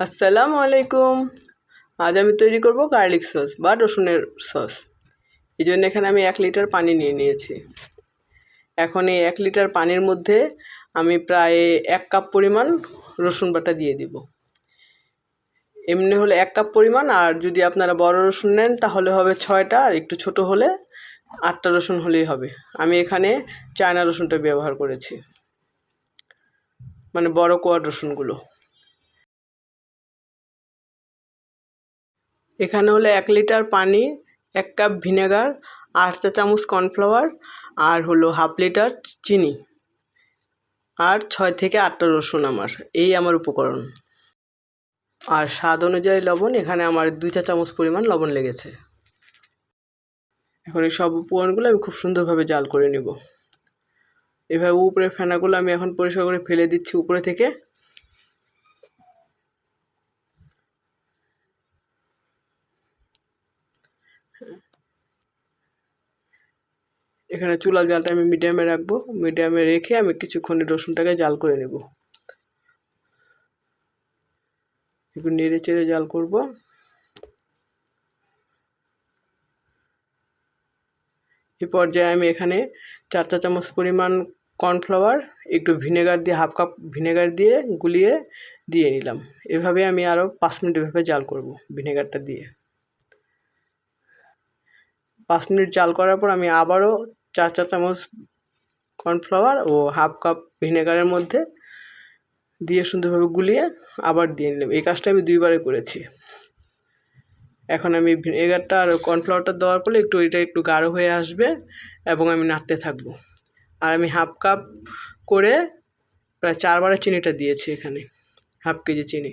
আসসালামু আলাইকুম আজ আমি তৈরি করব গার্লিক সস বা রসুনের সস। এই জন্য এখানে আমি এক লিটার পানি নিয়ে নিয়েছি। এখন এই এক লিটার পানির মধ্যে আমি প্রায় এক কাপ পরিমাণ রসুন বাটা দিয়ে দিব। এমনি হলে এক কাপ পরিমাণ, আর যদি আপনারা বড় রসুন নেন, তাহলে হবে ছয়টা, আর একটু ছোট হলে আটটা রসুন হলেই হবে। আমি এখানে চায়না রসুনটা ব্যবহার করেছি। মানে বড় কোয়ার রসুনগুলো। এখানে হলো এক লিটার পানি, এক কাপ ভিনেগার আট চা চামচ কর্নফ্লাওয়ার আর হলো হাফ লিটার চিনি আর ছয় থেকে আটটা রসুন আমার। এই আমার উপকরণ। আর স্বাদ অনুযায়ী লবণ, এখানে আমার দুই চা চামচ পরিমাণ লবণ লেগেছে। এখন এই সব উপকরণগুলো আমি খুব সুন্দরভাবে জাল করে নেব। এভাবে উপরে ফেনাগুলো আমি এখন পরিষ্কার করে ফেলে দিচ্ছি উপরে থেকে। এখানে চুলা জালটা আমি মিডিয়ামে রাখব। মিডিয়ামে রেখে আমি কিছুক্ষণ রসুনটাকে জাল করে নেব। একটু নেড়ে চেড়ে জাল করব। এই পর্যায়ে আমি এখানে চার চা চামচ পরিমাণ কর্নফ্লাওয়ার, একটু ভিনেগার দিয়ে, হাফ কাপ ভিনেগার দিয়ে গুলিয়ে দিয়ে নিলাম। এভাবে আমি আরও পাঁচ মিনিট এভাবে জাল করব ভিনেগারটা দিয়ে। পাঁচ মিনিট জাল করার পর আমি আবারও চার চা চামচ কর্নফ্লাওয়ার ও হাফ কাপ ভিনেগারের মধ্যে দিয়ে সুন্দরভাবে গুলিয়ে আবার দিয়ে নিলাম। এই কাজটা আমি দুইবারে করেছি। এখন আমি ভিনেগারটা আর কর্নফ্লাওয়ারটা দেওয়ার পরে একটু এটা একটু গাঢ় হয়ে আসবে এবং আমি নাড়তে থাকব। আর আমি হাফ কাপ করে প্রায় চারবারে চিনিটা দিয়েছি এখানে, হাফ কেজি চিনি।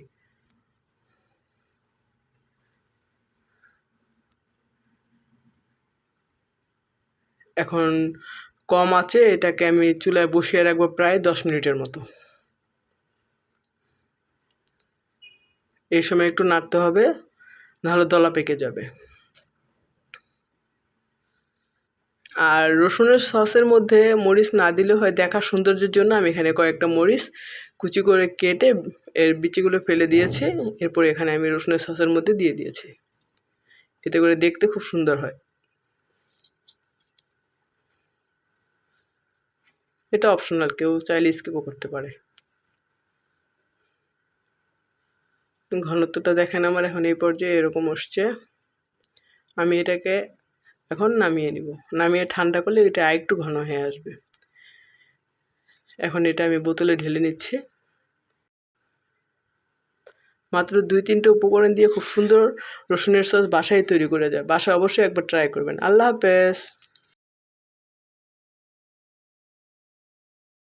এখন কম আছে, এটাকে আমি চুলায় বসিয়ে রাখব প্রায় দশ মিনিটের মতো। এই সময় একটু নাড়তে হবে, নাহলে দলা পেকে যাবে। আর রসুনের সসের মধ্যে মরিচ না দিলে হয় দেখা সৌন্দর্যের জন্য, আমি এখানে কয়েকটা মরিচ কুচি করে কেটে এর বিচিগুলো ফেলে দিয়েছি, এরপর এখানে আমি রসুনের সসের মধ্যে দিয়ে দিয়েছি। এতে করে দেখতে খুব সুন্দর হয়। এটা অপশনাল কেউ চাইলে স্কিপও করতে পারে। ঘনত্বটা দেখেন আমার এখন এই পর্যায়ে এরকম আসছে। আমি এটাকে এখন নামিয়ে নিব। নামিয়ে ঠান্ডা করলে এটা আরেকটু ঘন হয়ে আসবে। এখন এটা আমি বোতলে ঢেলে নিচ্ছি। মাত্র দুই তিনটে উপকরণ দিয়ে খুব সুন্দর রসুনের সস বাসায় তৈরি করে যায়। বাসায় অবশ্যই একবার ট্রাই করবেন। আল্লাহ হাফেজ।